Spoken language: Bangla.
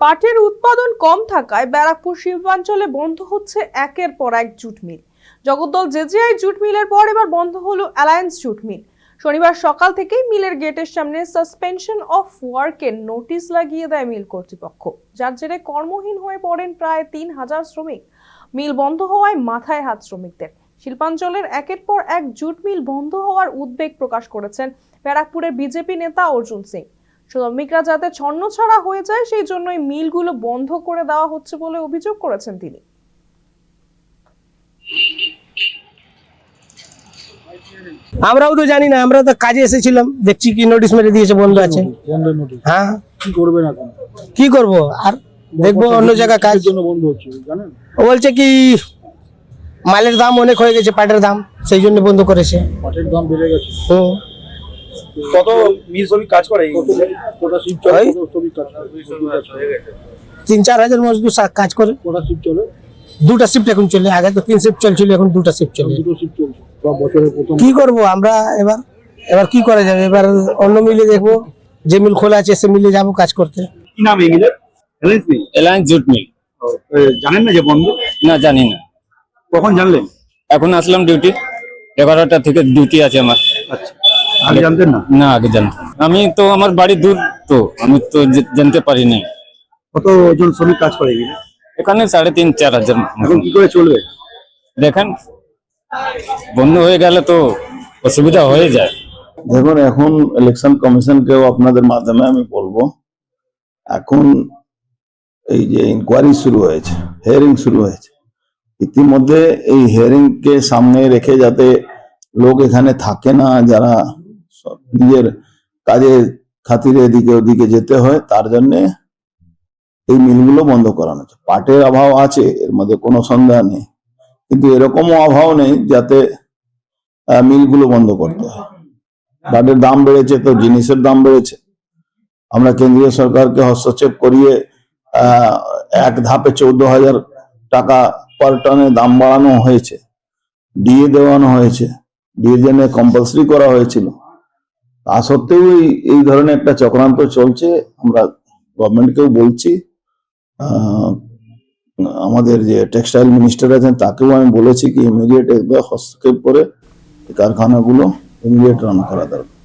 পাটের উৎপাদন কম থাকায় ব্যারাকপুর শিল্পাঞ্চলে বন্ধ হচ্ছে একের পর এক jute mill. Jagaddal JGI jute মিলের পর এবার বন্ধ হলো অ্যালায়েন্স জুট মিল। শনিবার সকাল থেকেই মিলের গেটের সামনে সাসপেনশন অফ ওয়ার্কের নোটিশ লাগিয়ে দেয় মিল কর্তৃপক্ষ। যার জেরে কর্মহীন হয়ে পড়েন প্রায় তিন হাজার শ্রমিক। মিল বন্ধ হওয়ায় মাথায় হাত শ্রমিকদের। শিল্পাঞ্চলের একের পর এক জুট মিল বন্ধ হওয়ার উদ্বেগ প্রকাশ করেছেন ব্যারাকপুরের বিজেপি নেতা অর্জুন সিং। শ্রমিকরা যাতে ছন্নছাড়া হয়ে যায় সেই জন্যই মিলগুলো বন্ধ করে দেওয়া হচ্ছে বলে অভিযোগ করেছেন তিনি। আমরাও তো জানি না আমরা তো কাজে এসেছিলাম দেখছি কি নোটিশ মেরে দিয়েছে বন্ধ আছে। হ্যাঁ? কি করবেন এখন কি করব? আর দেখব অন্য জায়গায় কাজ। জন্য বন্ধ হচ্ছে জানেন? ও বলছে কি মালের দাম অনেক হয়ে গেছে পাটের দাম সেই জন্য বন্ধ করেছে। পাটের দাম বেড়ে গেছে। হুম কত মিল শ্রমিক কাজ করে? তিন চার হাজার মজদুর কাজ করে। কটা শিফট চলে? দুটা শিফট এখন চলে আগে তো তিন শিফট চলছিল এখন দুটা শিফট চলে। দুটো শিফট চলছে। বা বছরের প্রথম কি করব আমরা এবার? এবার কি করা যাবে? এবার অন্য মিলে দেখব যে মিল খোলা আছে সে মিলে যাব কাজ করতে। কি নাম এই মিলের? Reliance mill? Alliance jute mill. জানেন না যে বন্ধ? না জানি না। কখন জানলেন? এখন আসলাম ডিউটি এগারোটা থেকে ডিউটি আছে আমার। আচ্ছা। আগে জানতেন না? না আগে জানতাম আমি তো আমার বাড়ি দূর তো আমি তো জানতে পারিনি কত জন শ্রমিক কাজ করে এখানে? সাড়ে তিন চার হাজার এখন কি করে চলবে? দেখেন বন্ধ হয়ে গেলে তো অসুবিধা হয়ে যায়। দেখুন এখন ইলেকশন কমিশনকেও আপনাদের মাধ্যমে আমি বলব এখন এই যে ইনকোয়ারি শুরু হয়েছে হিয়ারিং শুরু হয়েছে ইতিমধ্যে এই হিয়ারিং কে সামনে রেখে যাতে লোক এখানে থাকে না যারা নিজের কাজে খাতিরে এদিকে ওদিকে যেতে হয়, তার জন্য এই মিলগুলো বন্ধ করানো হচ্ছে। পাটের অভাব আছে, এর মধ্যে কোনো সন্দেহ নেই। কিন্তু এরকমও অভাব নেই যাতে মিলগুলো বন্ধ করতে হয়। পাটের দাম বেড়েছে তো, জিনিসের দাম বেড়েছে। আমরা কেন্দ্রীয় সরকারকে হস্তক্ষেপ করিয়ে এক ধাপে চৌদ্দ হাজার টাকা পার টনে দাম বাড়ানো হয়েছে। ডিএ দেওয়ানো হয়েছে। ডিএর জন্য কম্পালসারি করা হয়েছিল। তা সত্ত্বেও এই- এই ধরনের একটা চক্রান্ত চলছে। আমরা গভর্নমেন্টকেও বলছি আমাদের যে টেক্সটাইল মিনিস্টার আছেন, তাকেও আমি বলেছি কি ইমিডিয়েট একবার হস্তক্ষেপ করে কারখানাগুলো ইমিডিয়েট রান করা দরকার।